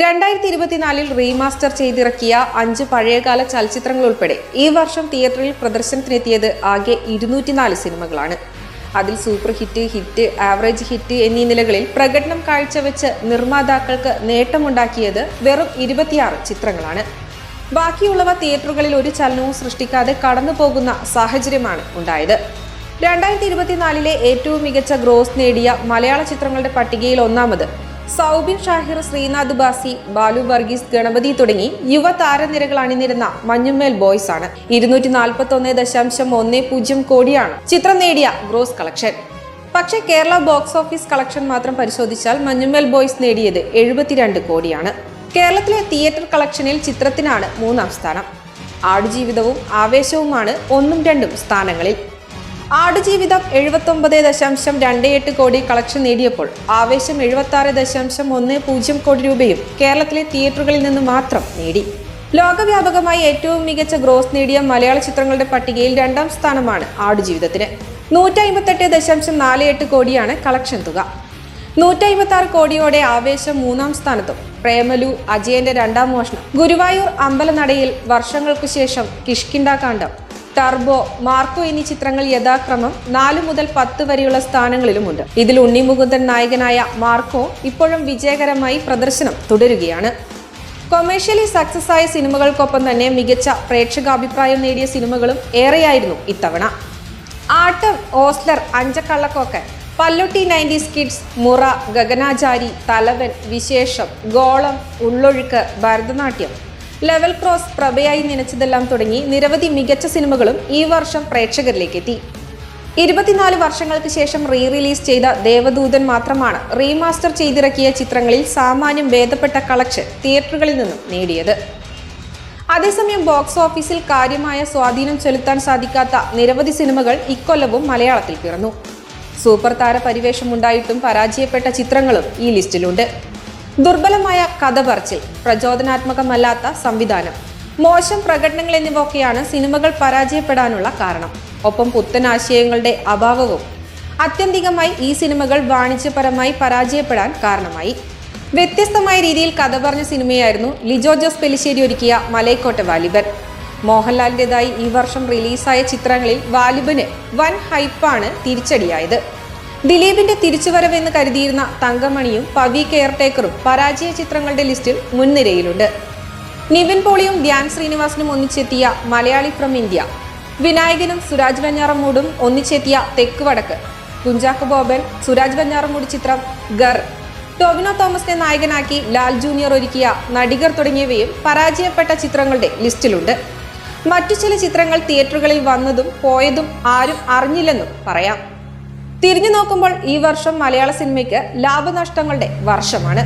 രണ്ടായിരത്തി ഇരുപത്തിനാലിൽ റീമാസ്റ്റർ ചെയ്തിറക്കിയ അഞ്ച് പഴയകാല ചലച്ചിത്രങ്ങൾ ഉൾപ്പെടെ ഈ വർഷം തിയേറ്ററിൽ പ്രദർശനത്തിനെത്തിയത് ആകെ ഇരുന്നൂറ്റിനാല് സിനിമകളാണ്. അതിൽ super hit hit average hit എന്നീ നിലകളിൽ പ്രകടനം കാഴ്ചവെച്ച് നിർമ്മാതാക്കൾക്ക് നേട്ടമുണ്ടാക്കിയത് വെറും ഇരുപത്തിയാറ് ചിത്രങ്ങളാണ്. ബാക്കിയുള്ളവ തിയേറ്ററുകളിൽ ഒരു ചലനവും സൃഷ്ടിക്കാതെ കടന്നു പോകുന്ന സാഹചര്യമാണ് ഉണ്ടായത്. രണ്ടായിരത്തി ഇരുപത്തിനാലിലെ ഏറ്റവും മികച്ച ഗ്രോസ് നേടിയ മലയാള ചിത്രങ്ങളുടെ പട്ടികയിൽ ഒന്നാമത് സൗബിൻ ഷാഹിർ ശ്രീനാഥ് ബാസി ബാലു വർഗീസ് ഗണപതി തുടങ്ങി യുവ താരനിരകൾ അണിനിരുന്ന മഞ്ഞുമേൽ ബോയ്സ് ആണ്. ഇരുന്നൂറ്റി നാൽപ്പത്തി ഒന്ന് ദശാംശം ഒന്ന് പൂജ്യം കോടിയാണ് ചിത്രം നേടിയ ഗ്രോസ് കളക്ഷൻ. പക്ഷെ കേരള ബോക്സ് ഓഫീസ് കളക്ഷൻ മാത്രം പരിശോധിച്ചാൽ മഞ്ഞുമേൽ ബോയ്സ് നേടിയത് എഴുപത്തിരണ്ട് കോടിയാണ്. കേരളത്തിലെ തിയേറ്റർ കളക്ഷനിൽ ചിത്രത്തിനാണ് മൂന്നാം സ്ഥാനം. ആടുജീവിതവും ആവേശവുമാണ് ഒന്നും രണ്ടും സ്ഥാനങ്ങളിൽ. ആടുജീവിതം എഴുപത്തൊമ്പത് ദശാംശം രണ്ട് എട്ട് കോടി കളക്ഷൻ നേടിയപ്പോൾ ആവേശം എഴുപത്തി ആറ് ദശാംശം ഒന്ന് പൂജ്യം കോടി രൂപയും കേരളത്തിലെ തിയേറ്ററുകളിൽ നിന്ന് മാത്രം നേടി. ലോകവ്യാപകമായി ഏറ്റവും മികച്ച ഗ്രോസ് നേടിയ മലയാള ചിത്രങ്ങളുടെ പട്ടികയിൽ രണ്ടാം സ്ഥാനമാണ് ആടുജീവിതത്തിന്. നൂറ്റി അമ്പത്തെട്ട് ദശാംശം നാല് എട്ട് കോടിയാണ് കളക്ഷൻ തുക. നൂറ്റി അമ്പത്തി ആറ് കോടിയോടെ ആവേശം മൂന്നാം സ്ഥാനത്തും. പ്രേമലു അജയന്റെ രണ്ടാം മോഷണം ഗുരുവായൂർ അമ്പലനടയിൽ വർഷങ്ങൾക്കു ശേഷം കിഷ്കിണ്ടാകാന്ഡം ടർബോ മാർക്കോ എന്നീ ചിത്രങ്ങൾ യഥാക്രമം നാല് മുതൽ പത്ത് വരെയുള്ള സ്ഥാനങ്ങളിലുമുണ്ട്. ഇതിൽ ഉണ്ണിമുകുന്ദൻ നായകനായ മാർക്കോ ഇപ്പോഴും വിജയകരമായി പ്രദർശനം തുടരുകയാണ്. കൊമേഴ്ഷ്യലി സക്സസ് ആയ സിനിമകൾക്കൊപ്പം തന്നെ മികച്ച പ്രേക്ഷകാഭിപ്രായം നേടിയ സിനിമകളും ഏറെയായിരുന്നു ഇത്തവണ. Aattam Ozler അഞ്ചക്കള്ളക്കൊക്കെ Pallotty nineties kids Mura Gaganachari Thalavan Vishesham Golam Ullozhukku Bharathanatyam level cross Prabhayayi Ninachathellam തുടങ്ങി നിരവധി മികച്ച സിനിമകളും ഈ വർഷം പ്രേക്ഷകരിലേക്ക് എത്തി ഇരുപത്തിനാല് വർഷങ്ങൾക്ക് ശേഷം റീ റിലീസ് ചെയ്ത ദേവദൂതൻ മാത്രമാണ് റീമാസ്റ്റർ ചെയ്തിറക്കിയ ചിത്രങ്ങളിൽ സാമാന്യം ഭേദപ്പെട്ട കളക്ഷൻ തിയേറ്ററുകളിൽ നിന്നും നേടിയത്. അതേസമയം ബോക്സ് ഓഫീസിൽ കാര്യമായ സ്വാധീനം ചെലുത്താൻ സാധിക്കാത്ത നിരവധി സിനിമകൾ ഇക്കൊല്ലവും മലയാളത്തിൽ പിറന്നു. സൂപ്പർ താര പരിവേഷമുണ്ടായിട്ടും പരാജയപ്പെട്ട ചിത്രങ്ങളും ഈ ലിസ്റ്റിലുണ്ട്. ദുർബലമായ കഥ പറച്ചിൽ പ്രചോദനാത്മകമല്ലാത്ത സംവിധാനം മോശം പ്രകടനങ്ങൾ എന്നിവയൊക്കെയാണ് സിനിമകൾ പരാജയപ്പെടാനുള്ള കാരണം. ഒപ്പം പുത്തൻ ആശയങ്ങളുടെ അഭാവവും അത്യന്തികമായി ഈ സിനിമകൾ വാണിജ്യപരമായി പരാജയപ്പെടാൻ കാരണമായി. വ്യത്യസ്തമായ രീതിയിൽ കഥ പറഞ്ഞ സിനിമയായിരുന്നു ലിജോ ജോസ് പെലിശ്ശേരി ഒരുക്കിയ മലൈക്കോട്ട വാലിബൻ. മോഹൻലാലിന്റെതായി ഈ വർഷം റിലീസായ ചിത്രങ്ങളിൽ വാലിബന് വൻ ഹൈപ്പാണ് തിരിച്ചടിയായത്. ദിലീപിന്റെ തിരിച്ചുവരവെന്ന് കരുതിയിരുന്ന തങ്കമണിയും പവി കെയർടേക്കറും പരാജയ ചിത്രങ്ങളുടെ ലിസ്റ്റിൽ മുൻനിരയിലുണ്ട്. നിവിൻ പോളിയും ധ്യാൻ ശ്രീനിവാസനും ഒന്നിച്ചെത്തിയ മലയാളി ഫ്രം ഇന്ത്യ. വിനായകനും സുരാജ് വെഞ്ഞാറമൂടും ഒന്നിച്ചെത്തിയ തെക്ക് വടക്ക്. കുഞ്ചാക്കോ ബോബൻ സുരാജ് വെഞ്ഞാറമൂട് ചിത്രം ഗർ. ടോവിനോ തോമസിനെ നായകനാക്കി ലാൽ ജൂനിയർ ഒരുക്കിയ നടികർ തുടങ്ങിയവയും പരാജയപ്പെട്ട ചിത്രങ്ങളുടെ ലിസ്റ്റിലുണ്ട്. മറ്റു ചില ചിത്രങ്ങൾ തിയേറ്ററുകളിൽ വന്നതും പോയതും ആരും അറിഞ്ഞില്ലെന്നും പറയാം. തിരിഞ്ഞു നോക്കുമ്പോൾ ഈ വർഷം മലയാള സിനിമയ്ക്ക് ലാഭനഷ്ടങ്ങളുടെ വർഷമാണ്.